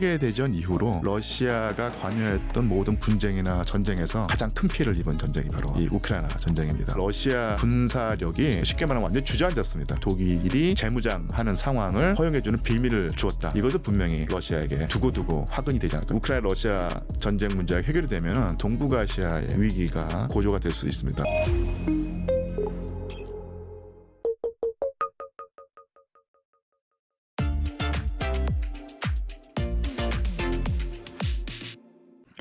세계 대전 이후로 러시아가 관여했던 모든 분쟁이나 전쟁에서 가장 큰 피해를 입은 전쟁이 바로 이 우크라이나 전쟁입니다. 러시아 군사력이 쉽게 말하면 완전 히 주저앉았습니다. 독일이 재무장하는 상황을 허용해주는 빌미를 주었다. 이것은 분명히 러시아에게 두고두고 화근이 되지 않을까. 우크라이나 러시아 전쟁 문제가 해결이 되면 동북아시아의 위기가 고조가 될 수 있습니다.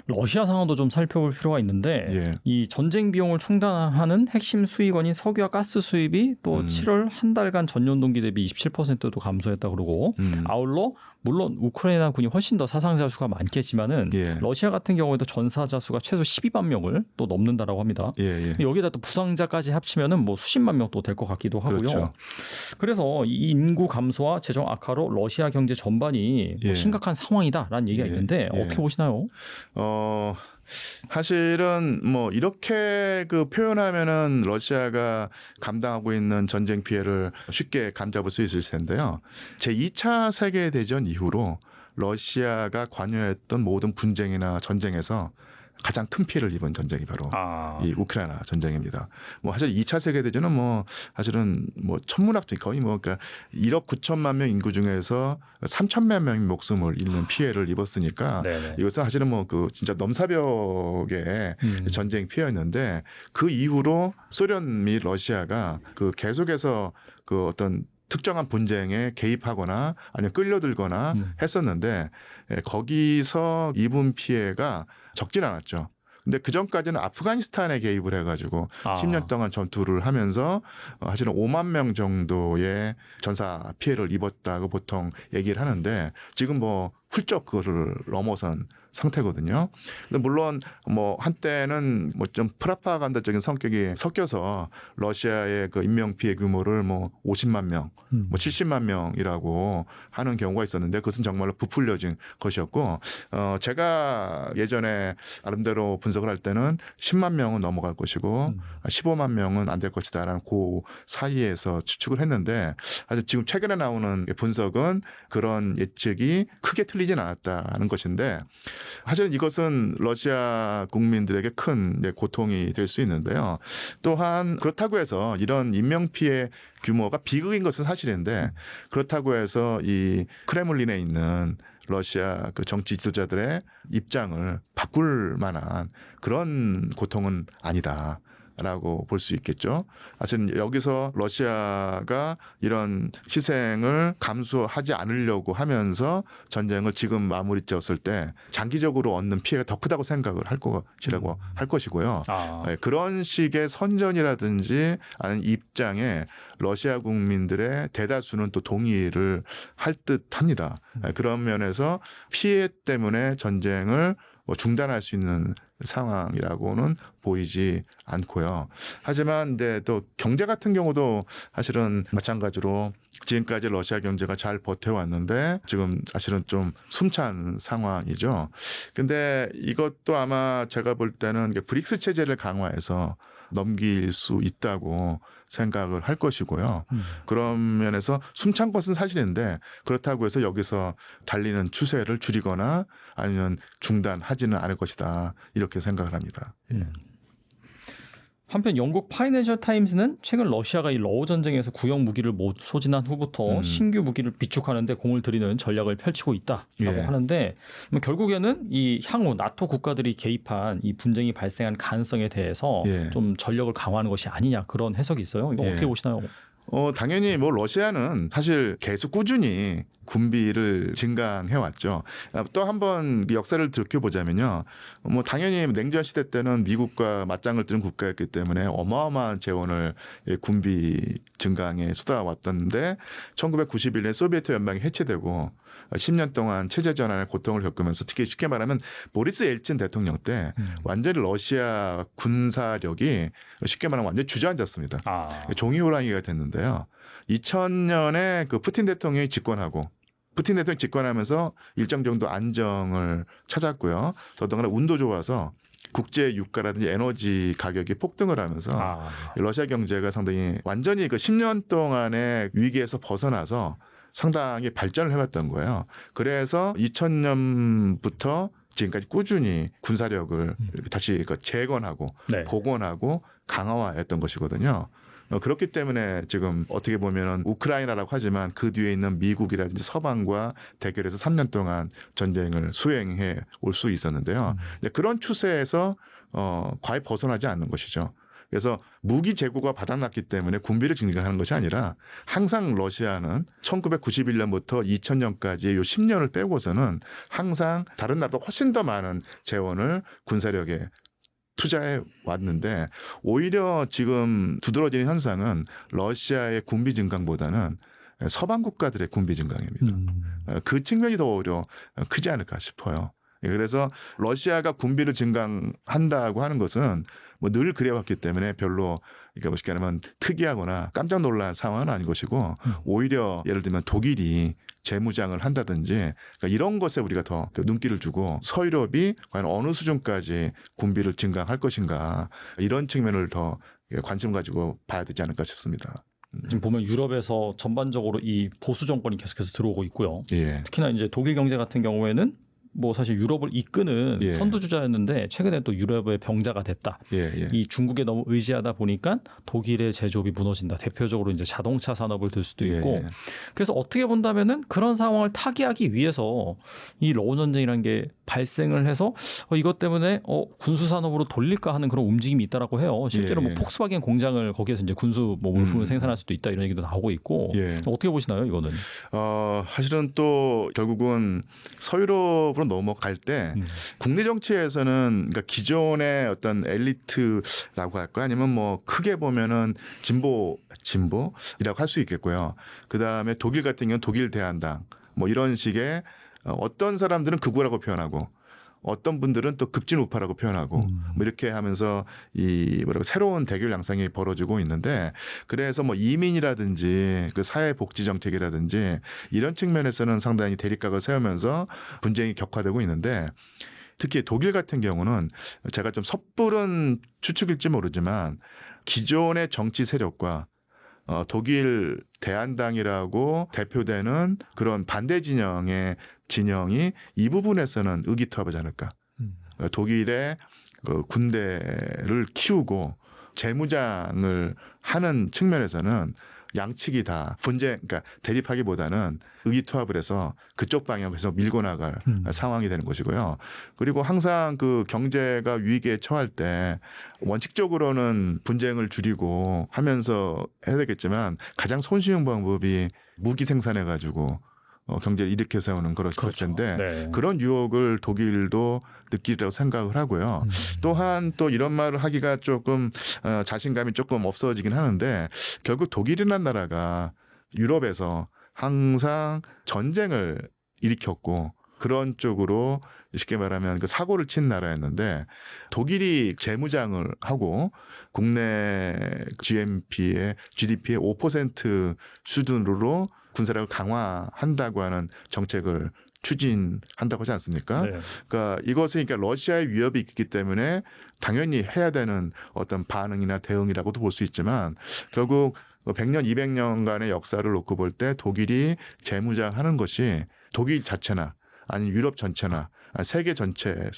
러시아 상황도 좀 살펴볼 필요가 있는데 예. 이 전쟁 비용을 충당하는 핵심 수익원인 석유와 가스 수입이 또 음. 7월 한 달간 전년 동기 대비 27%도 감소했다 그러고 음. 아울러 물론 우크라이나 군이 훨씬 더 사상자 수가 많겠지만은 예. 러시아 같은 경우에도 전사자 수가 최소 12만 명을 또 넘는다라고 합니다. 예, 예. 여기다 또 부상자까지 합치면은 뭐 수십만 명 또 될 것 같기도 하고요. 그렇죠. 그래서 이 인구 감소와 재정 악화로 러시아 경제 전반이 뭐 예. 심각한 상황이다라는 얘기가 예. 있는데 예. 어떻게 보시나요? 어, 사실은 뭐 이렇게 그 표현하면은 러시아가 감당하고 있는 전쟁 피해를 쉽게 감잡을 수 있을 텐데요. 제 2차 세계 대전 이후로 러시아가 관여했던 모든 분쟁이나 전쟁에서 가장 큰 피해를 입은 전쟁이 바로 아, 이 우크라이나 전쟁입니다. 뭐 사실 2차 세계 대전은 뭐 사실은 뭐 천문학적 거의 뭐 그러니까 1억 9천만 명 인구 중에서 3천만 명이 목숨을 잃는 피해를 입었으니까 네네. 이것은 사실은 뭐 그 진짜 넘사벽의 음. 전쟁 피해였는데 그 이후로 소련 및 러시아가 그 계속해서 그 어떤 특정한 분쟁에 개입하거나 아니면 끌려들거나 음. 했었는데 예, 거기서 입은 피해가 적진 않았죠. 근데 그 전까지는 아프가니스탄에 개입을 해가지고 아. 10년 동안 전투를 하면서 어, 사실은 5만 명 정도의 전사 피해를 입었다고 보통 얘기를 하는데 지금 뭐 훌쩍 그거를 넘어선 상태거든요. 근데 물론 뭐 한때는 뭐 좀 프라파간다적인 성격이 섞여서 러시아의 그 인명 피해 규모를 뭐 50만 명, 음. 뭐 70만 명이라고 하는 경우가 있었는데 그것은 정말로 부풀려진 것이었고 어 제가 예전에 나름대로 분석을 할 때는 10만 명은 넘어갈 것이고 음. 15만 명은 안 될 것이다라는 그 사이에서 추측을 했는데 아주 지금 최근에 나오는 분석은 그런 예측이 크게 틀 리진 않았다는 것인데 사실은 이것은 러시아 국민들에게 큰 고통이 될 수 있는데요. 또한 그렇다고 해서 이런 인명 피해 규모가 비극인 것은 사실인데 그렇다고 해서 이 크레물린에 있는 러시아 그 정치 지도자들의 입장을 바꿀 만한 그런 고통은 아니다. 라고 볼 수 있겠죠. 사실 여기서 러시아가 이런 희생을 감수하지 않으려고 하면서 전쟁을 지금 마무리 지었을 때 장기적으로 얻는 피해가 더 크다고 생각을 할 것이라고 할 것이고요. 아, 네, 그런 식의 선전이라든지 아니면 입장에 러시아 국민들의 대다수는 또 동의를 할 듯 합니다. 네, 그런 면에서 피해 때문에 전쟁을 뭐 중단할 수 있는 상황이라고는 보이지 않고요. 하지만 근데 또 경제 같은 경우도 사실은 마찬가지로 지금까지 러시아 경제가 잘 버텨왔는데 지금 사실은 좀 숨찬 상황이죠. 근데 이것도 아마 제가 볼 때는 브릭스 체제를 강화해서 넘길 수 있다고 생각을 할 것이고요. 음. 그런 면에서 숨찬 것은 사실인데 그렇다고 해서 여기서 달리는 추세를 줄이거나 아니면 중단하지는 않을 것이다. 이렇게 생각을 합니다. 예. 한편 영국 파이낸셜 타임스는 최근 러시아가 이 러우 전쟁에서 구형 무기를 못 소진한 후부터 음. 신규 무기를 비축하는데 공을 들이는 전략을 펼치고 있다라고 예. 하는데 뭐 결국에는 이 향후 나토 국가들이 개입한 이 분쟁이 발생한 가능성에 대해서 예. 좀 전력을 강화하는 것이 아니냐 그런 해석이 있어요. 이거 예. 어떻게 보시나요? 어, 당연히 뭐 러시아는 사실 계속 꾸준히 군비를 증강해 왔죠. 또 한 번 역사를 들켜보자면요. 뭐 당연히 냉전 시대 때는 미국과 맞짱을 뜨는 국가였기 때문에 어마어마한 재원을 예, 군비 증강에 쏟아왔던데 1991년 소비에트 연방이 해체되고 10년 동안 체제 전환의 고통을 겪으면서 특히 쉽게 말하면 보리스 엘친 대통령 때 음. 완전히 러시아 군사력이 쉽게 말하면 완전히 주저앉았습니다. 아, 종이 호랑이가 됐는데요. 2000년에 그 푸틴 대통령이 집권하고 푸틴 대통령이 집권하면서 일정 정도 안정을 찾았고요. 더더군다나 운도 좋아서 국제 유가라든지 에너지 가격이 폭등을 하면서 아, 러시아 경제가 상당히 완전히 그 10년 동안의 위기에서 벗어나서 상당히 발전을 해왔던 거예요. 그래서 2000년부터 지금까지 꾸준히 군사력을 이렇게 다시 그 재건하고 네. 복원하고 강화했던 것이거든요. 어, 그렇기 때문에 지금 어떻게 보면은 우크라이나라고 하지만 그 뒤에 있는 미국이라든지 서방과 대결해서 3년 동안 전쟁을 수행해 올 수 있었는데요. 음. 그런 추세에서 어, 과히 벗어나지 않는 것이죠. 그래서 무기 재고가 바닥났기 때문에 군비를 증강하는 것이 아니라 항상 러시아는 1991년부터 2000년까지 요 10년을 빼고서는 항상 다른 나라보다 훨씬 더 많은 재원을 군사력에 투자해 왔는데 오히려 지금 두드러지는 현상은 러시아의 군비 증강보다는 서방 국가들의 군비 증강입니다. 음. 어, 그 측면이 더 오히려 크지 않을까 싶어요. 예, 그래서 러시아가 군비를 증강한다고 하는 것은 뭐 늘 그래왔기 때문에 별로 그러니까 쉽게 말하면 특이하거나 깜짝 놀란 상황은 아닌 것이고 음. 오히려 예를 들면 독일이 재무장을 한다든지 그러니까 이런 것에 우리가 더그 눈길을 주고 서유럽이 과연 어느 수준까지 군비를 증강할 것인가 이런 측면을 더 관심 가지고 봐야 되지 않을까 싶습니다. 지금 보면 유럽에서 전반적으로 이 보수 정권이 계속해서 들어오고 있고요. 예. 특히나 이제 독일 경제 같은 경우에는 뭐 사실 유럽을 이끄는 예. 선두주자였는데 최근에 또 유럽의 병자가 됐다. 예, 예. 이 중국에 너무 의지하다 보니까 독일의 제조업이 무너진다. 대표적으로 이제 자동차 산업을 들 수도 있고. 예, 그래서 어떻게 본다면은 그런 상황을 타개하기 위해서 이 러우 전쟁이라는 게 발생을 해서 어, 이것 때문에 어, 군수 산업으로 돌릴까 하는 그런 움직임이 있다라고 해요. 실제로 예, 뭐 예. 폭스바겐 공장을 거기에서 이제 군수 뭐 물품을 음. 생산할 수도 있다 이런 얘기도 나오고 있고. 예. 어떻게 보시나요, 이거는? 어, 사실은 또 결국은 서유럽 으로 넘어갈 때 음. 국내 정치에서는 그러니까 기존의 어떤 엘리트라고 할까 아니면 뭐 크게 보면은 진보 진보이라고 할 수 있겠고요. 그 다음에 독일 같은 경우는 독일 대한당 뭐 이런 식의 어, 어떤 사람들은 극우라고 표현하고 어떤 분들은 또 급진 우파라고 표현하고 음. 뭐 이렇게 하면서 이 뭐라고 새로운 대결 양상이 벌어지고 있는데 그래서 뭐 이민이라든지 그 사회 복지 정책이라든지 이런 측면에서는 상당히 대립각을 세우면서 분쟁이 격화되고 있는데 특히 독일 같은 경우는 제가 좀 섣부른 추측일지 모르지만 기존의 정치 세력과 어, 독일 대한당이라고 대표되는 그런 반대 진영의 진영이 이 부분에서는 의기투합하지 않을까. 음. 어, 독일의 그 군대를 키우고 재무장을 하는 측면에서는 양측이 다 분쟁, 그러니까 대립하기보다는 의기투합을 해서 그쪽 방향으로 해서 밀고 나갈 음. 상황이 되는 것이고요. 그리고 항상 그 경제가 위기에 처할 때 원칙적으로는 분쟁을 줄이고 하면서 해야 되겠지만 가장 손쉬운 방법이 무기 생산해 가지고 어, 경제를 일으켜 세우는 그럴 그렇죠. 텐데 네. 그런 유혹을 독일도 느끼리라고 생각을 하고요. 음. 또한 또 이런 말을 하기가 조금 어, 자신감이 조금 없어지긴 하는데 결국 독일이라는 나라가 유럽에서 항상 전쟁을 일으켰고 그런 쪽으로 쉽게 말하면 그 사고를 친 나라였는데 독일이 재무장을 하고 국내 GNP의 GDP의 5% 수준으로 군사력을 강화한다고 하는 정책을 추진한다고 하지 않습니까? 네. 그러니까 이것은 그러니까 러시아의 위협이 있기 때문에 당연히 해야 되는 어떤 반응이나 대응이라고도 볼 수 있지만 결국 100년, 200년간의 역사를 놓고 볼 때 독일이 재무장하는 것이 독일 자체나 아니면 유럽 전체나 세계 전체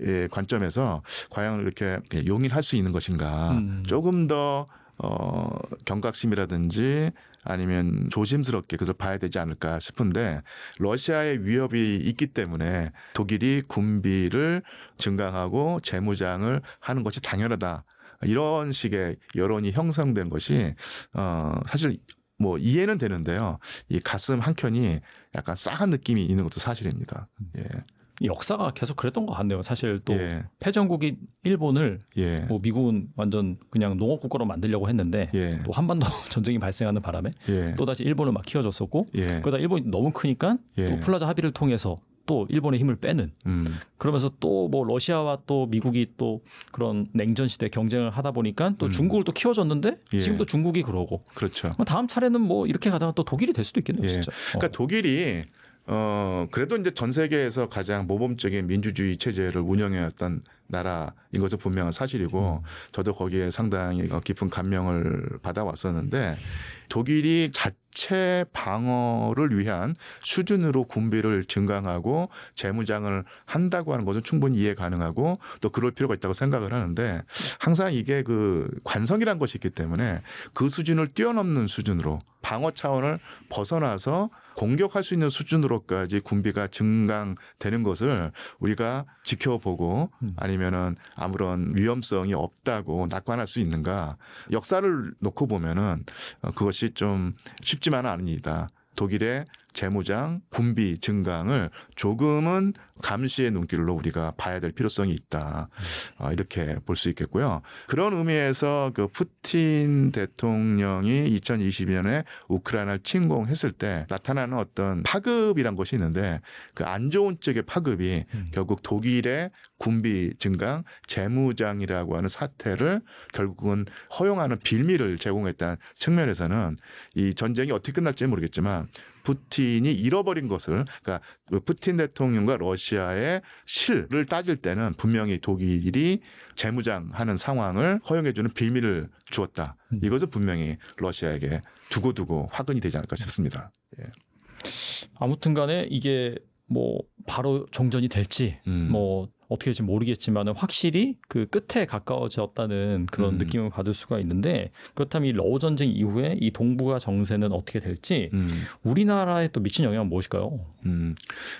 의 관점에서 과연 이렇게 용인할 수 있는 것인가 음. 조금 더 어, 경각심이라든지 아니면 조심스럽게 그것을 봐야 되지 않을까 싶은데 러시아의 위협이 있기 때문에 독일이 군비를 증강하고 재무장을 하는 것이 당연하다. 이런 식의 여론이 형성된 것이 어 사실 뭐 이해는 되는데요. 이 가슴 한 켠이 약간 싸한 느낌이 있는 것도 사실입니다. 예. 이 역사가 계속 그랬던 것 같네요. 사실 또 예. 패전국인 일본을 예. 뭐 미국은 완전 그냥 농업 국가로 만들려고 했는데 예. 또 한반도 전쟁이 발생하는 바람에 예. 또 다시 일본을 막 키워줬었고 예. 그러다 일본이 너무 크니까 예. 또 플라자 합의를 통해서 또 일본의 힘을 빼는 음. 그러면서 또 뭐 러시아와 또 미국이 또 그런 냉전 시대 경쟁을 하다 보니까 또 음. 중국을 또 키워줬는데 예. 지금도 중국이 그러고 그렇죠. 다음 차례는 뭐 이렇게 가다가 또 독일이 될 수도 있겠네요, 예. 진짜. 어. 그러니까 독일이 어 그래도 이제 전 세계에서 가장 모범적인 민주주의 체제를 운영해왔던 나라인 것은 분명한 사실이고 저도 거기에 상당히 어, 깊은 감명을 받아왔었는데 독일이 자체 방어를 위한 수준으로 군비를 증강하고 재무장을 한다고 하는 것은 충분히 이해 가능하고 또 그럴 필요가 있다고 생각을 하는데 항상 이게 그 관성이란 것이 있기 때문에 그 수준을 뛰어넘는 수준으로 방어 차원을 벗어나서 공격할 수 있는 수준으로까지 군비가 증강되는 것을 우리가 지켜보고 음. 아니면은 아무런 위험성이 없다고 낙관할 수 있는가 역사를 놓고 보면은 어, 그것이 좀 쉽지만은 않습니다. 독일의 재무장, 군비 증강을 조금은 감시의 눈길로 우리가 봐야 될 필요성이 있다. 어, 이렇게 볼 수 있겠고요. 그런 의미에서 그 푸틴 대통령이 2022년에 우크라이나를 침공했을 때 나타나는 어떤 파급이란 것이 있는데 그 안 좋은 쪽의 파급이 음. 결국 독일의 군비 증강, 재무장이라고 하는 사태를 결국은 허용하는 빌미를 제공했다는 측면에서는 이 전쟁이 어떻게 끝날지는 모르겠지만 푸틴이 잃어버린 것을 그러니까 그 푸틴 대통령과 러시아의 실을 따질 때는 분명히 독일이 재무장하는 상황을 허용해주는 빌미를 주었다. 음. 이것은 분명히 러시아에게 두고두고 화근이 되지 않을까 싶습니다. 예. 아무튼간에 이게 뭐 바로 종전이 될지 음. 뭐 어떻게 될지 모르겠지만은 확실히 그 끝에 가까워졌다는 그런 음. 느낌을 받을 수가 있는데 그렇다면 이 러우 전쟁 이후에 이 동북아 정세는 어떻게 될지 음. 우리나라에 또 미친 영향은 무엇일까요? 음,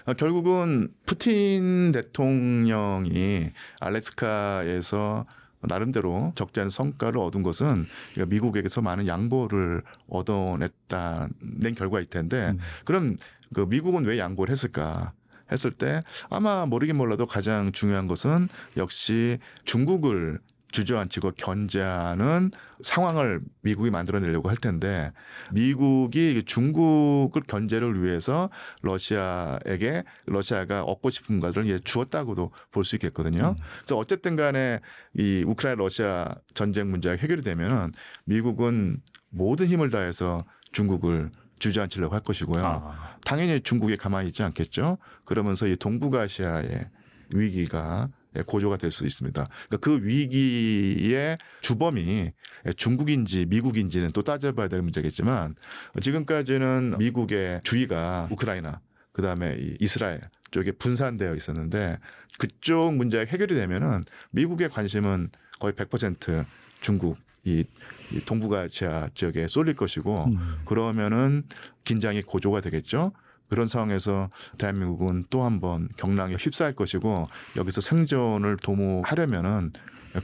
아, 결국은 푸틴 대통령이 알래스카에서 나름대로 적지 않은 성과를 얻은 것은 그러니까 미국에게서 많은 양보를 얻어냈다는 결과일 텐데 음. 그럼 그 미국은 왜 양보를 했을까? 했을 때 아마 모르긴 몰라도 가장 중요한 것은 역시 중국을 주저앉히고 견제하는 상황을 미국이 만들어내려고 할 텐데 미국이 중국을 견제를 위해서 러시아에게 러시아가 얻고 싶은 것을 예, 주었다고도 볼 수 있겠거든요. 음. 그래서 어쨌든 간에 이 우크라이나 러시아 전쟁 문제가 해결이 되면은 미국은 모든 힘을 다해서 중국을 주저앉히려고 할 것이고요. 아, 당연히 중국이 가만히 있지 않겠죠. 그러면서 이 동북아시아의 위기가 고조가 될 수 있습니다. 그러니까 그 위기의 주범이 중국인지 미국인지는 또 따져봐야 될 문제겠지만 지금까지는 미국의 주의가 우크라이나 그다음에 이 이스라엘 쪽에 분산되어 있었는데 그쪽 문제가 해결이 되면은 미국의 관심은 거의 100% 중국 이, 이 동북아시아 지역에 쏠릴 것이고 음. 그러면은 긴장이 고조가 되겠죠. 그런 상황에서 대한민국은 또 한번 경랑에 휩싸일 것이고 여기서 생존을 도모하려면은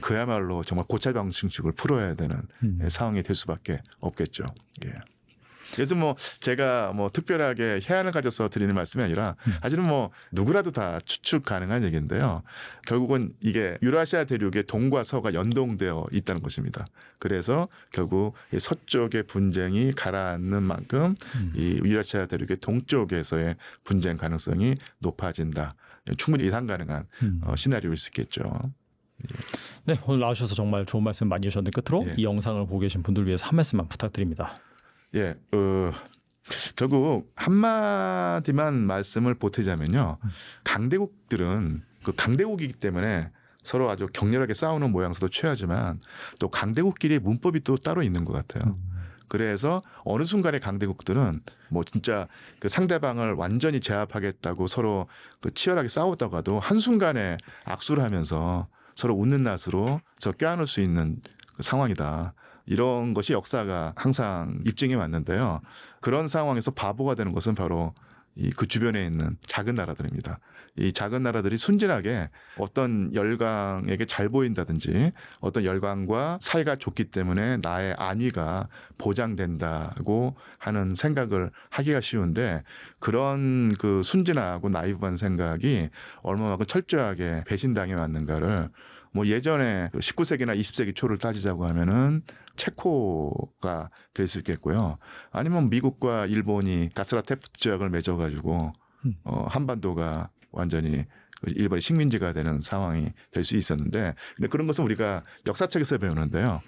그야말로 정말 고찰 방식을 풀어야 되는 음. 상황이 될 수밖에 없겠죠. 예. 그래서 뭐 제가 뭐 특별하게 해안을 가져서 드리는 말씀이 아니라 음. 사실은 뭐 누구라도 다 추측 가능한 얘기인데요. 결국은 이게 유라시아 대륙의 동과 서가 연동되어 있다는 것입니다. 그래서 결국 이 서쪽의 분쟁이 가라앉는 만큼 음. 이 유라시아 대륙의 동쪽에서의 분쟁 가능성이 높아진다. 충분히 예상 가능한 음. 어, 시나리오일 수 있겠죠. 네, 오늘 나오셔서 정말 좋은 말씀 많이 해주셨는데 끝으로 예. 이 영상을 보고 계신 분들 위해서 한 말씀만 부탁드립니다. 예, 어, 결국 한마디만 말씀을 보태자면요. 음. 강대국들은 그 강대국이기 때문에 서로 아주 격렬하게 싸우는 모양새도 취하지만 또 강대국끼리 문법이 또 따로 있는 것 같아요. 그래서 어느 순간에 강대국들은 뭐 진짜 그 상대방을 완전히 제압하겠다고 서로 그 치열하게 싸웠다가도 한순간에 악수를 하면서 서로 웃는 낯으로 저 껴안을 수 있는 그 상황이다. 이런 것이 역사가 항상 입증해 왔는데요. 그런 상황에서 바보가 되는 것은 바로 이 그 주변에 있는 작은 나라들입니다. 이 작은 나라들이 순진하게 어떤 열강에게 잘 보인다든지 어떤 열강과 사이가 좋기 때문에 나의 안위가 보장된다고 하는 생각을 하기가 쉬운데 그런 그 순진하고 나이브한 생각이 얼마만큼 철저하게 배신당해 왔는가를 뭐 예전에 그 19세기나 20세기 초를 따지자고 하면은 체코가 될 수 있겠고요. 아니면 미국과 일본이 가스라 테프트 조약을 맺어가지고 음. 어, 한반도가 완전히 그 일본의 식민지가 되는 상황이 될 수 있었는데 근데 그런 것은 우리가 역사책에서 배우는데요.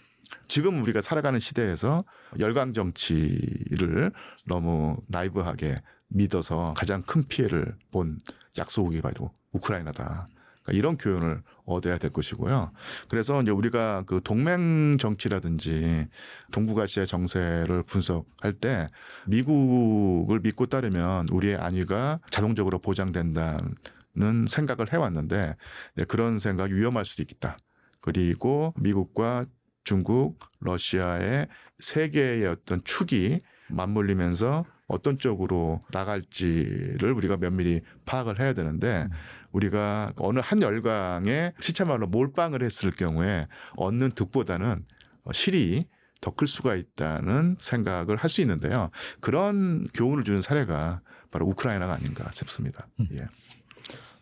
지금 우리가 살아가는 시대에서 열강 정치를 너무 나이브하게 믿어서 가장 큰 피해를 본 약소국이 바로 우크라이나다. 그러니까 이런 교훈을 얻어야 될 것이고요. 그래서 이제 우리가 그 동맹 정치라든지 동북아시아 정세를 분석할 때 미국을 믿고 따르면 우리의 안위가 자동적으로 보장된다는 생각을 해왔는데 네, 그런 생각이 위험할 수도 있겠다. 그리고 미국과 중국, 러시아의 세계의 어떤 축이 맞물리면서 어떤 쪽으로 나갈지를 우리가 면밀히 파악을 해야 되는데 우리가 어느 한 열강에 시체말로 몰빵을 했을 경우에 얻는 득보다는 실이 더 클 수가 있다는 생각을 할 수 있는데요. 그런 교훈을 주는 사례가 바로 우크라이나가 아닌가 싶습니다. 음. 예.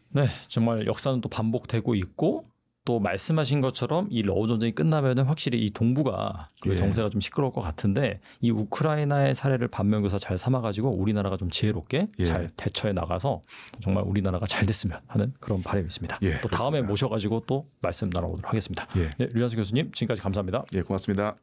네, 정말 역사는 또 반복되고 있고 또 말씀하신 것처럼 이 러우 전쟁이 끝나면은 확실히 이 동부가 그 예. 정세가 좀 시끄러울 것 같은데 이 우크라이나의 사례를 반면교사 잘 삼아가지고 우리나라가 좀 지혜롭게 예. 잘 대처해 나가서 정말 우리나라가 잘 됐으면 하는 그런 바람이 있습니다. 예, 또 다음에 그렇습니다. 모셔가지고 또 말씀 나눠보도록 하겠습니다. 예. 네, 류현수 교수님 지금까지 감사합니다. 예, 고맙습니다.